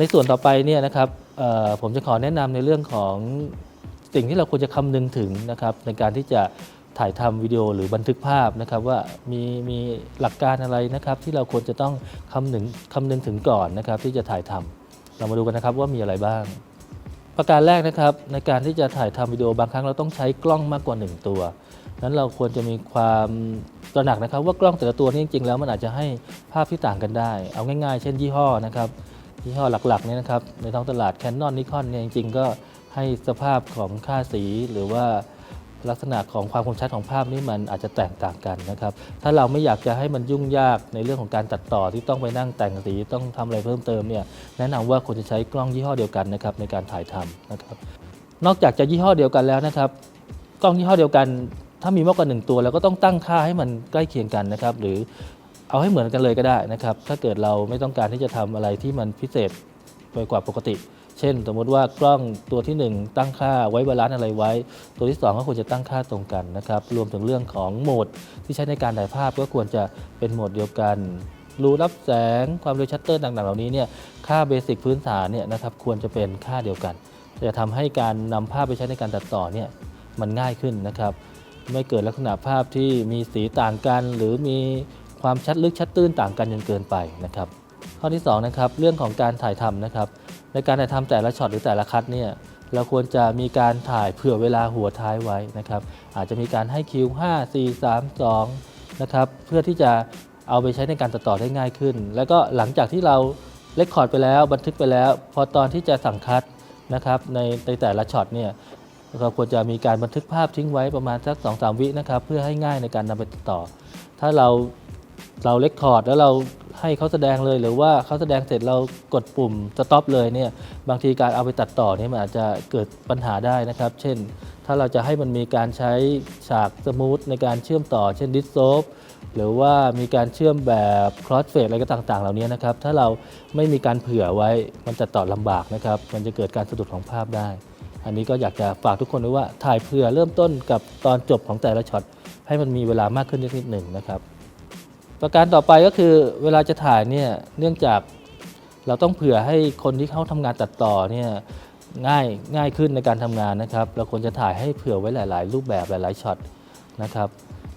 ในส่วนต่อไปเนี่ยนะครับผมจะขอแนะนำในเรื่องของสิ่งที่เราควรจะคำนึงถึงนะครับในการที่จะถ่ายทำวิดีโอหรือบันทึกภาพนะครับว่ามีมีหลักการอะไรนะครับที่เราควรจะต้องคำนึงคำนึงถึงก่อนนะครับที่จะถ่ายทำเรามาดูกันนะครับว่ามีอะไรบ้าง ประการแรกนะครับในการที่จะถ่ายทำวิดีโอบางครั้งเราต้องใช้กล้องมากกว่า 1 ตัว นั้นเราควรจะมีความตระหนักนะครับว่ากล้องแต่ละตัวนี่จริงๆแล้วมันอาจจะให้ภาพที่ต่างกันได้ เอาง่าย ๆ เช่นยี่ห้อนะครับ ยี่ห้อหลักๆเนี่ยนะครับในท้องตลาด Canon Nikon เนี่ยจริงๆ ก็ให้สภาพของค่าสีหรือว่าลักษณะของความคมชัดของภาพนี่มันอาจจะแตกต่างกันนะครับ ถ้าเราไม่อยากจะให้มันยุ่งยากในเรื่องของการตัดต่อที่ต้องไปนั่งแต่งสีต้องทำอะไรเพิ่มเติมเนี่ยแนะนำว่าควรจะใช้กล้องยี่ห้อเดียวกันนะครับในการถ่ายทำนะครับ นอกจากจะยี่ห้อเดียวกันแล้วนะครับ กล้องยี่ห้อเดียวกัน ถ้ามีมากกว่าหนึ่งตัวเราก็ต้องตั้งค่าให้มันใกล้เคียงกันนะครับ หรือ เอาให้เหมือนกันเลยก็ได้นะครับ ถ้าเกิดเราไม่ต้องการที่จะทำอะไรที่มันพิเศษไปกว่าปกติ เช่น สมมติว่ากล้องตัวที่ 1 ตั้งค่าไว้บาลานซ์อะไรไว้ ตัวที่ 2 ก็ควรจะตั้งค่าตรงกันนะครับ รวมถึงเรื่องของโหมดที่ใช้ในการถ่ายภาพก็ควรจะเป็นโหมดเดียวกันรูรับแสง ความเร็วชัตเตอร์ต่างๆเหล่านี้เนี่ย ค่าเบสิกพื้นฐานเนี่ยนะครับควรจะเป็นค่าเดียวกัน จะทำให้การนำภาพไปใช้ในการตัดต่อเนี่ยมันง่ายขึ้นนะครับ ไม่เกิดลักษณะภาพที่มีสีต่างกัน หรือมี ความชัดลึกชัดตื้นต่างกันจนเกินไปนะครับ ข้อที่2นะครับเรื่องของการถ่ายทำนะครับ ในการถ่ายทำแต่ละช็อตหรือแต่ละคัดเนี่ยเราควรจะมีการถ่ายเผื่อเวลาหัวท้ายไว้นะครับ อาจจะมีการให้คิว 5 4 3 2 นะครับ เพื่อที่จะเอาไปใช้ในการตัดต่อได้ง่ายขึ้น แล้วก็หลังจากที่เราเลคคอร์ดไปแล้วบันทึกไปแล้ว พอตอนที่จะสั่งคัดนะครับในในแต่ละช็อตเนี่ยเราควรจะมีการบันทึกภาพทิ้งไว้ประมาณสัก2-3สวินะครับ เพื่อให้ง่ายในการนำไปตัดต่อ ถ้าเรา เราเลคคอร์ดแล้วเราให้เขาแสดงเลยหรือว่าเขาแสดงเสร็จเรากดปุ่มสต็อปเลยเนี่ยบางทีการเอาไปตัดต่อเนี่ยมันอาจจะเกิดปัญหาได้นะครับ เช่น ถ้าเราจะให้มันมีการใช้ฉากสมูทในการเชื่อมต่อ เช่นดิสโซฟหรือว่ามีการเชื่อมแบบคลอสเฟดอะไรก็ต่างๆ เหล่านี้นะครับ ถ้าเราไม่มีการเผื่อไว้มันจะต่อลำบากนะครับ มันจะเกิดการสะดุดของภาพได้ อันนี้ก็อยากจะฝากทุกคนไว้ว่าถ่ายเผื่อเริ่มต้นกับตอนจบของแต่ละช็อตให้มันมีเวลามากขึ้นนิดหนึ่งนะครับ ประการต่อไปก็คือเวลาจะถ่ายเนี่ยเนื่องจากเราต้องเผื่อให้คนที่เขาทำงานตัดต่อเนี่ยง่ายง่ายขึ้นในการทำงานนะครับ เราควรจะถ่ายให้เผื่อไว้หลาย ๆ รูปแบบหลาย ๆช็อตนะครับ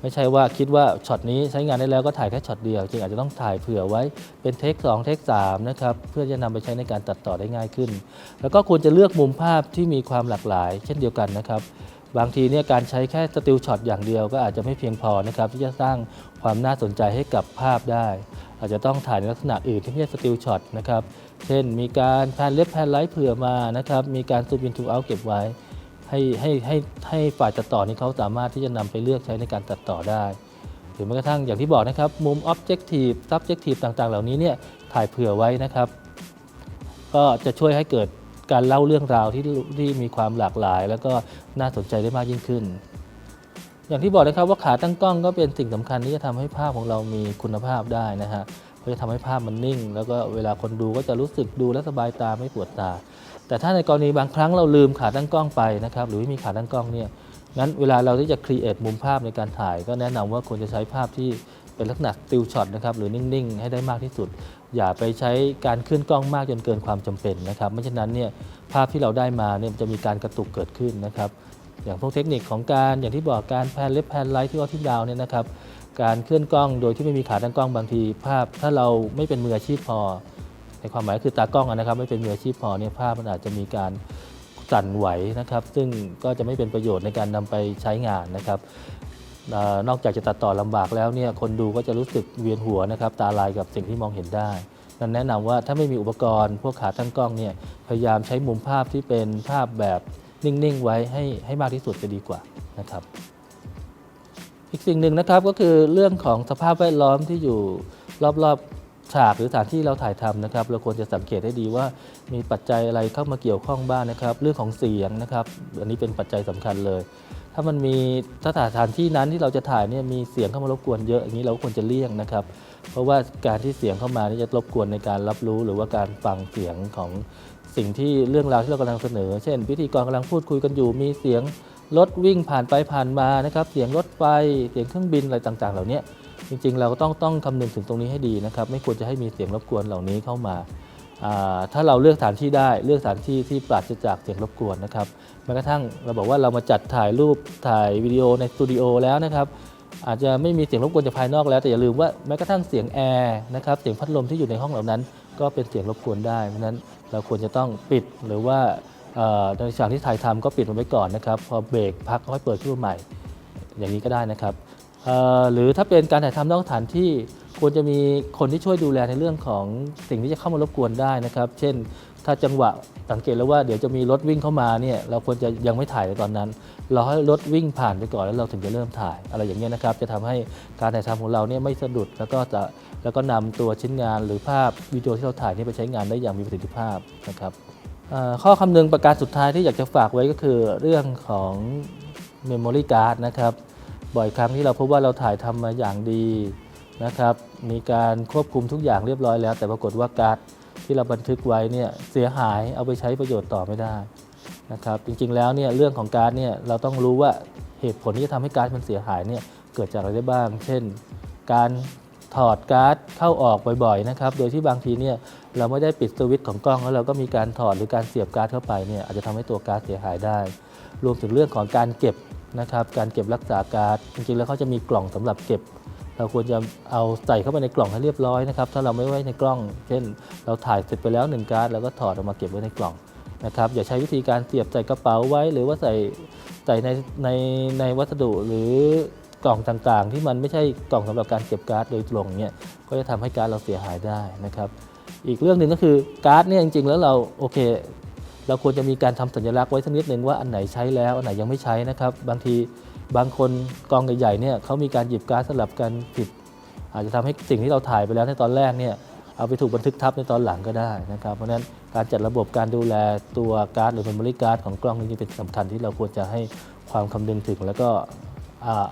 ไม่ใช่ว่าคิดว่าช็อตนี้ใช้งานได้แล้วก็ถ่ายแค่ช็อตเดียวจริงอาจจะต้องถ่ายเผื่อไว้เป็นเทค2เทค3นะครับเพื่อจะนำไปใช้ในการตัดต่อได้ง่ายขึ้น แล้วก็ควรจะเลือกมุมภาพที่มีความหลากหลาย เช่นเดียวกันนะครับ บางทีเนี่ยการใช้แค่สติลช็อตอย่างเดียวก็อาจจะไม่เพียงพอนะครับที่จะสร้างความน่าสนใจให้กับภาพได้ อาจจะต้องถ่ายในลักษณะอื่นที่ไม่ใช่สติลช็อตนะครับเช่น มีการแพนเล็บแพนไลท์เผื่อมานะครับมีการซูมอินทูเอาเก็บไว้ ให้ให้ให้ให้ฝ่ายตัดต่อนี้เขาสามารถที่จะนำไปเลือกใช้ในการตัดต่อได้ หรือแม้กระทั่งอย่างที่บอกนะครับมุม Objective Subjective ต่างๆ เหล่านี้เนี่ยถ่ายเผื่อไว้นะครับ ก็จะช่วยให้เกิด การเล่าเรื่องราวที่ที่มีความหลากหลาย แล้วก็น่าสนใจได้มากยิ่งขึ้น อย่างที่บอกนะครับว่าขาตั้งกล้องก็เป็นสิ่งสำคัญที่จะทำให้ภาพของเรามีคุณภาพได้นะฮะเพราจะทำให้ภาพมันนิ่ง แล้วก็เวลาคนดูก็จะรู้สึกดูและสบายตาไม่ปวดตา แต่ถ้าในกรณีบางครั้งเราลืมขาตั้งกล้องไปนะครับหรือไม่มีขาตั้งกล้องเนี่ยงั้นเวลาเราที่จะครีเอทมุมภาพในการถ่าย ก็แนะนำว่าควรจะใช้ภาพที่ เป็นลักษณะติลช็อตนะครับหรือนิ่งๆ ให้ได้มากที่สุด อย่าไปใช้การเคลื่อนกล้องมากจนเกินความจำเป็นนะครับไม่เช่นนั้นเนี่ยภาพที่เราได้มาเนี่ยจะมีการกระตุกเกิดขึ้นนะครับอย่างพวกเทคนิคของการอย่างที่บอกการแพนเล็บแพนไลท์ที่ว่าที่ดาวเนี่ยนะครับการเคลื่อนกล้องโดยที่ไม่มีขาตั้งกล้องบางที ภาพถ้าเราไม่เป็นมืออาชีพพอ ในความหมายคือตากล้องนะครับ ไม่เป็นมืออาชีพพอเนี่ยภาพมันอาจจะมีการสั่นไหวนะครับ ซึ่งก็จะไม่เป็นประโยชน์ในการนำไปใช้งานนะครับ นอกจากจะตัดต่อลำบากแล้วเนี่ยคนดูก็จะรู้สึกเวียนหัวนะครับตาลายกับสิ่งที่มองเห็นได้นั้นแนะนำว่าถ้าไม่มีอุปกรณ์พวกขาตั้งกล้องเนี่ยพยายามใช้มุมภาพที่เป็นภาพแบบนิ่งๆไว้ให้ให้มากที่สุดจะดีกว่านะครับ อีกสิ่งหนึ่งนะครับก็คือเรื่องของสภาพแวดล้อมที่อยู่รอบๆฉากหรือสถานที่เราถ่ายทำนะครับ เราควรจะสังเกตให้ดีว่ามีปัจจัยอะไรเข้ามาเกี่ยวข้องบ้างนะครับ เรื่องของเสียงนะครับ อันนี้เป็นปัจจัยสำคัญเลย ถ้ามันมีสถานที่นั้นที่เราจะถ่ายเนี่ยมีเสียงเข้ามารบกวนเยอะอย่างนี้เราก็ควรจะเลี่ยงนะครับ เพราะว่าการที่เสียงเข้ามานี่จะรบกวนในการรับรู้หรือว่าการฟังเสียงของสิ่งที่เรื่องราวที่เรากำลังเสนอ เช่น พิธีกรกำลังพูดคุยกันอยู่ มีเสียงรถวิ่งผ่านไปผ่านมานะครับ เสียงรถไฟ เสียงเครื่องบินอะไรต่าง ๆ เหล่านี้จริงๆ เราก็ต้องต้องคำนึงถึงตรงนี้ให้ดีนะครับ ไม่ควรจะให้มีเสียงรบกวนเหล่านี้เข้ามา ถ้าเราเลือกสถานที่ได้เลือกสถานที่ที่ปราศจากเสียงรบกวนนะครับแม้กระทั่งเราบอกว่าเรามาจัดถ่ายรูปถ่ายวิดีโอในสตูดิโอแล้วนะครับอาจจะไม่มีเสียงรบกวนจากภายนอกแล้ว แต่อย่าลืมว่าแม้กระทั่งเสียงแอร์นะครับเสียงพัดลมที่อยู่ในห้องเหล่านั้น ก็เป็นเสียงรบกวนได้เพราะฉะนั้นเราควรจะต้องปิดหรือว่าในฉากที่ถ่ายทำก็ปิดมันไว้ก่อนนะครับพอเบรกพักค่อยเปิดขึ้นมาใหม่ อย่างนี้ก็ได้นะครับหรือถ้าเป็นการถ่ายทำนอกสถานที่ ควรจะมีคนที่ช่วยดูแลในเรื่องของสิ่งที่จะเข้ามารบกวนได้นะครับ เช่น ถ้าจังหวะสังเกตแล้วว่าเดี๋ยวจะมีรถวิ่งเข้ามาเนี่ยเราควรจะยังไม่ถ่ายในตอนนั้นเราให้รถวิ่งผ่านไปก่อนแล้วเราถึงจะเริ่มถ่ายอะไรอย่างเงี้ยนะครับ จะทำให้การถ่ายทำของเราเนี่ยไม่สะดุดแล้วก็จะแล้วก็นำตัวชิ้นงานหรือภาพวิดีโอที่เราถ่ายนี่ไปใช้งานได้อย่างมีประสิทธิภาพนะครับข้อคำนึงประการสุดท้ายที่อยากจะฝากไว้ก็คือเรื่องของ Memory Card นะครับบ่อยครั้งที่เราพบว่าเราถ่ายทำมาอย่างดี นะครับ มีการควบคุมทุกอย่างเรียบร้อยแล้ว แต่ปรากฏว่าการ์ดที่เราบันทึกไว้เนี่ยเสียหายเอาไปใช้ประโยชน์ต่อไม่ได้นะครับ จริงๆแล้วเนี่ยเรื่องของการ์ดเนี่ยเราต้องรู้ว่าเหตุผลที่จะทำให้การ์ดมันเสียหายเนี่ยเกิดจากอะไรได้บ้าง เช่น การถอดการ์ดเข้าออกบ่อยๆนะครับ โดยที่บางทีเนี่ยเราไม่ได้ปิดสวิตช์ของกล้องแล้วเราก็มีการถอดหรือการเสียบการ์ดเข้าไปเนี่ยอาจจะทำให้ตัวการ์ดเสียหายได้ รวมถึงเรื่องของการเก็บนะครับ การเก็บรักษาการ์ดจริงๆแล้วเขาจะมีกล่องสำหรับเก็บ เราควรจะเอาใส่เข้าไปในกล่องให้เรียบร้อยนะครับ ถ้าเราไม่ไว้ในกล้อง เช่น เราถ่ายเสร็จไปแล้วหนึ่งการ์ดเราก็ถอดออกมาเก็บไว้ในกล่องนะครับ อย่าใช้วิธีการเสียบใส่กระเป๋าไว้ หรือว่าใส่ใส่ในในในวัสดุหรือกล่องต่างๆ ที่มันไม่ใช่กล่องสำหรับการเก็บการ์ดโดยตรงเนี่ย ก็จะทำให้การ์ดเราเสียหายได้นะครับ อีกเรื่องหนึ่งก็คือการ์ดเนี่ยจริงๆ แล้วเราโอเค เราควรจะมีการทำสัญลักษณ์ไว้สักนิดหนึ่งว่าอันไหนใช้แล้วอันไหนยังไม่ใช้นะครับ บางที บางคนกองใหญ่ๆเนี่ยเขามีการหยิบการสลับกันผิด อาจจะทำให้สิ่งที่เราถ่ายไปแล้วในตอนแรกเนี่ยเอาไปถูกบันทึกทับในตอนหลังก็ได้นะครับเพราะฉะนั้นการจัดระบบการดูแลตัวการ์ดหรือ memory card ของกล้องนี่เป็นสิ่งสำคัญที่เราควรจะให้ความคำนึงถึง แล้วก็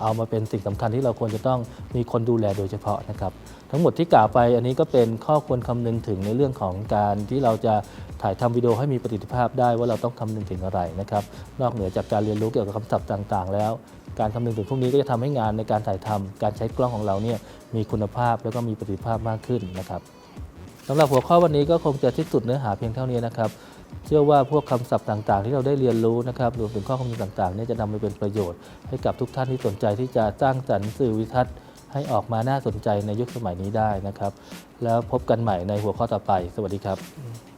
เอามาเป็นสิ่งสำคัญที่เราควรจะต้องมีคนดูแลโดยเฉพาะนะครับทั้งหมดที่กล่าวไปอันนี้ก็เป็นข้อควรคำนึงถึงในเรื่องของการที่เราจะถ่ายทำวิดีโอให้มีประสิทธิภาพได้ว่าเราต้องคำนึงถึงอะไรนะครับนอกเหนือจากการเรียนรู้เกี่ยวกับคำศัพท์ต่าง ๆ แล้ว การคำนึงถึงพวกนี้ก็จะทำให้งานในการถ่ายทำการใช้กล้องของเราเนี่ยมีคุณภาพแล้วก็มีประสิทธิภาพมากขึ้นนะครับสำหรับหัวข้อวันนี้ก็คงจะที่สุดเนื้อหาเพียงเท่านี้นะครับเชื่อว่าพวกคำศัพท์ต่างๆ ที่เราได้เรียนรู้นะครับรวมถึงข้อคำนึงต่างๆเนี่ยจะนำไปเป็นประโยชน์ให้กับทุกท่านที่สนใจที่จะสร้างสรรค์สื่อวิทัศน์ ให้ออกมาน่าสนใจในยุคสมัยนี้ได้นะครับ แล้วพบกันใหม่ในหัวข้อต่อไป สวัสดีครับ